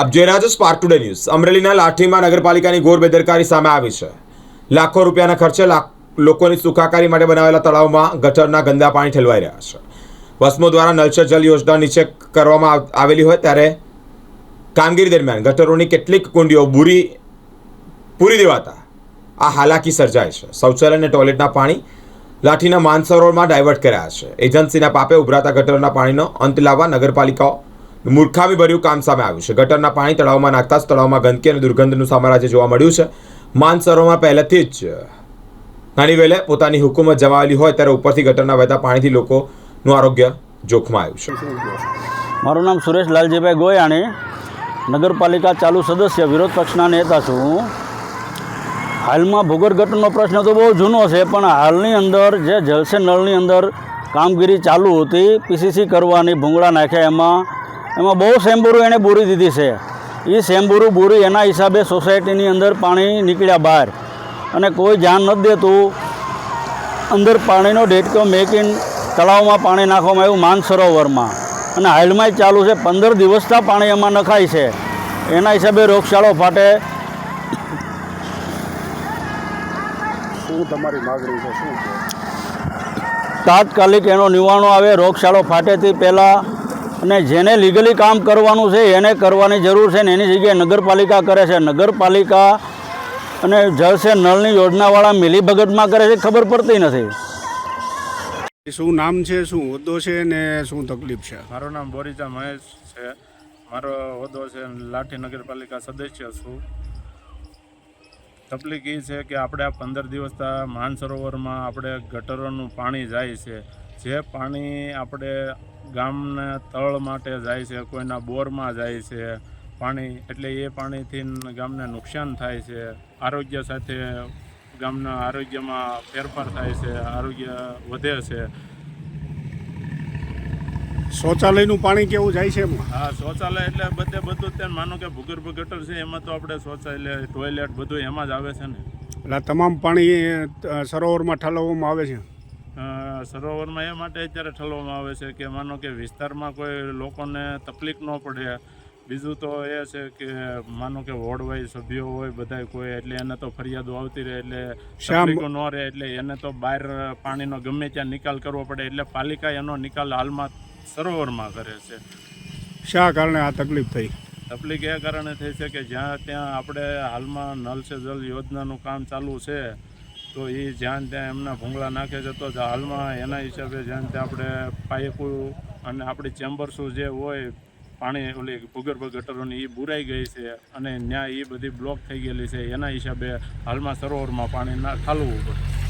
આપ જોઈ રહ્યા છો સ્પાર્ક ટુડે ન્યૂઝ અમરેલીના લાઠીમાં નગરપાલિકાની ઘોર બેદરકારી સામે આવી છે. લાખો રૂપિયાના ખર્ચે લોકોની સુખાકારી માટે બનાવેલા તળાવમાં ગટરના ગંદા પાણી ઠેલવાઈ રહ્યા છે. વસ્મો દ્વારા નલ જલ યોજના નીચે કરવામાં આવેલી હોય ત્યારે કામગીરી દરમિયાન ગટરોની કેટલીક કુંડીઓ બુરી, પૂરી દેવાતા આ હાલાકી સર્જાય છે. શૌચાલય અને ટોયલેટના પાણી લાઠીના માનસરોવરમાં ડાયવર્ટ કર્યા છે. એજન્સીના પાપે ઉભરાતા ગટરના પાણીનો અંત લાવવા નગરપાલિકાઓ મૂર્ખામી ભર્યું કામ સામે આવ્યું છે. ગટરના પાણી તળાવમાં નાખતા જ તળાવમાં ગંદકી અને દુર્ગંધનું સામ્રાજ્ય જોવા મળ્યું છે. માનસરોવરમાં પહેલેથી જ નાની વેલે પોતાની હુકુમત જમાવેલી હોય ત્યારે ઉપરથી ગટરના વહેતા પાણીથી લોકોનું આરોગ્ય જોખમાં આવ્યું છે. મારું નામ સુરેશ લાલજીભાઈ ગોયાણી, નગરપાલિકા ચાલુ સદસ્ય, વિરોધ પક્ષના નેતા છું. હાલમાં ભૂગર્ભ પ્રશ્ન તો બહુ જૂનો છે, પણ હાલની અંદર જે જલસે નળની અંદર કામગીરી ચાલુ હતી, પીસીસી કરવાની ભૂંગળા નાખ્યા એમાં એમાં બહુ સેમ્બુરું એણે બોરી દીધી છે. એ સેમ્બુરું બોરી એના હિસાબે સોસાયટીની અંદર પાણી નીકળ્યા બહાર. અને કોઈ ધ્યાન નથી દેતું અંદર પાણીનો ડેટકો મેકીન તળાવમાં પાણી નાખવામાં આવ્યું માનસરોવરમાં. અને હાલમાં જ ચાલુ છે પંદર દિવસના પાણી એમાં નખાય છે. એના હિસાબે રોગચાળો ફાટે. શું તમારી માગણી છે શું તાત્કાલિક એનો નિવારણો આવે રોગચાળો ફાટેથી પહેલાં અને જેને લીગલી કામ કરવાનું છે એને કરવાની જરૂર છે ને એની જગ્યાએ નગરપાલિકા કરે છે. નગરપાલિકા અને જળ છે નળની યોજનાવાળા મિલીભગતમાં કરે છે ખબર પડતી નથી. શું નામ છે શું હોદ્દો છે ને શું તકલીફ છે? મારું નામ બોરીચા મહેશ છે. મારો હોદ્દો છે લાઠી નગરપાલિકા સદસ્ય છું. તકલીફ એ છે કે આપણે આ પંદર દિવસ માનસરોવરમાં આપણે ગટરોનું પાણી જાય છે. જે પાણી આપણે ગામના તળ માટે જાય છે કોઈના બોરમાં જાય છે પાણી એટલે એ પાણીથી ગામને નુકસાન થાય છે. આરોગ્ય સાથે ગામના આરોગ્યમાં ફેરફાર થાય છે આરોગ્ય વધે છે. શૌચાલયનું પાણી કેવું જાય છે હા શૌચાલય એટલે બધે બધું ત્યાં માનો કે ભૂગર્ભ ગટર છે એમાં તો આપણે શૌચાલય ટોયલેટ બધું એમાં જ આવે છે ને. એટલે તમામ પાણી સરોવરમાં ઠાલવવામાં આવે છે? સરોવરમાં એ માટે અત્યારે ઠલવામાં આવે છે કે માનો કે વિસ્તારમાં કોઈ લોકોને તકલીફ ન પડે. બીજું તો એ છે કે માનો કે વોર્ડ સભ્યો હોય બધા કોઈ એટલે એને તો ફરિયાદો આવતી રહે એટલે તકલીફો ન રહે એટલે એને તો બહાર પાણીનો ગમે ત્યાં નિકાલ કરવો પડે એટલે પાલિકા એનો નિકાલ હાલમાં સરોવરમાં કરે છે. શા કારણે આ તકલીફ થઈ? તકલીફ એ કારણે થઈ છે કે જ્યાં ત્યાં આપણે હાલમાં નલ સે જલ યોજનાનું કામ ચાલુ છે તો એ જ્યાં ત્યાં એમના ભૂંગળા નાખે છે, તો હાલમાં એના હિસાબે જ્યાં ત્યાં આપણે પાઇપો અને આપણી ચેમ્બર્સો જે હોય, પાણી ઓલી ભૂગર્ભ ગટરોની, એ બુરાઈ ગઈ છે અને ત્યાં એ બધી બ્લોક થઈ ગયેલી છે. એના હિસાબે હાલમાં સરોવરમાં પાણી ના ઠાલવું પડે.